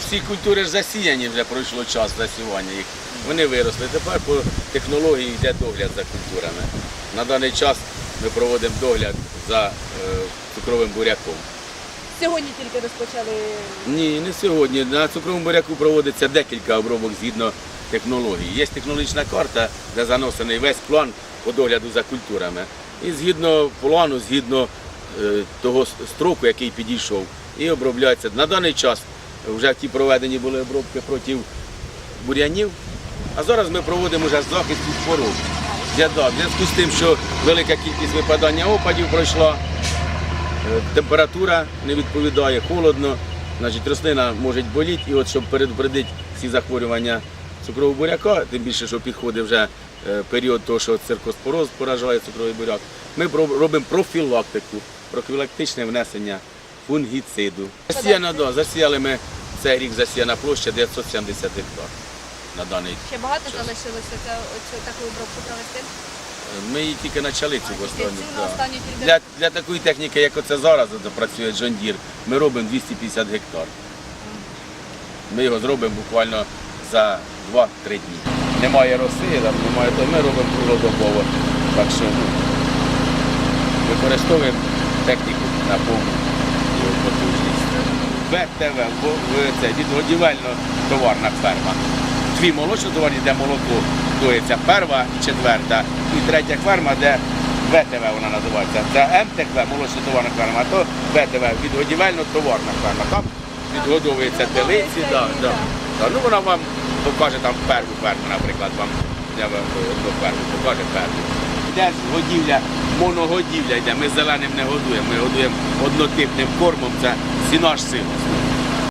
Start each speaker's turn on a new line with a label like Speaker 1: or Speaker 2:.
Speaker 1: всі культури ж засіяні, вже пройшло час засівання їх. Вони виросли. Тепер по технології йде догляд за культурами. На даний час ми проводимо догляд за е, цукровим буряком.
Speaker 2: Сьогодні тільки розпочали.
Speaker 1: Ні, не сьогодні. На цукровому буряку проводиться декілька обробок згідно технологій. Є технологічна карта, де заносений весь план по догляду за культурами. І згідно плану, згідно е, того строку, який підійшов, і обробляється. На даний час вже ті проведені були обробки проти бур'янів, а зараз ми проводимо вже захист від хвороб. В зв'язку з тим, що велика кількість випадання опадів пройшла, Е, температура не відповідає, холодно, значить рослина може боліти. І от щоб предупредити всі захворювання цукрового буряка, тим більше, що підходить вже е, період того, що циркоспороз поражає цукровий буряк, ми робимо профілактику, профілактичне внесення фунгіциду. Засіяно, да, засіяли ми цей рік засіяна площа 970 гектар на даний
Speaker 2: Ще багато залишилося це, оцю таку обробку провести.
Speaker 1: Ми її тільки почали цю останню.
Speaker 2: тільки-
Speaker 1: Для, для такої техніки, як оце зараз от працює Deere, ми робимо 250 гектар. Ми його зробимо буквально за 2-3 дні. Немає роси, там немає, то ми робимо круглодобово. Так що ну, використовуємо техніку на повну потужність. ВТВ, це відгодівельно-товарна ферма. Дві молочно-товарні, де молоко доїться, перша і четверта. І третя ферма, де ВТВ вона називається. Це МТКВ, молочно-товарна ферма, а то ВТВ, відгодівельно-товарна ферма. Там відгодовується телиці. Да, да. Ну вона вам покаже там перву ферму, наприклад, вам я вам одну ферму покаже перву. Йде годівля, моногодівля йде. Ми зеленим не годуємо, ми годуємо однотипним кормом, це сінаш силос.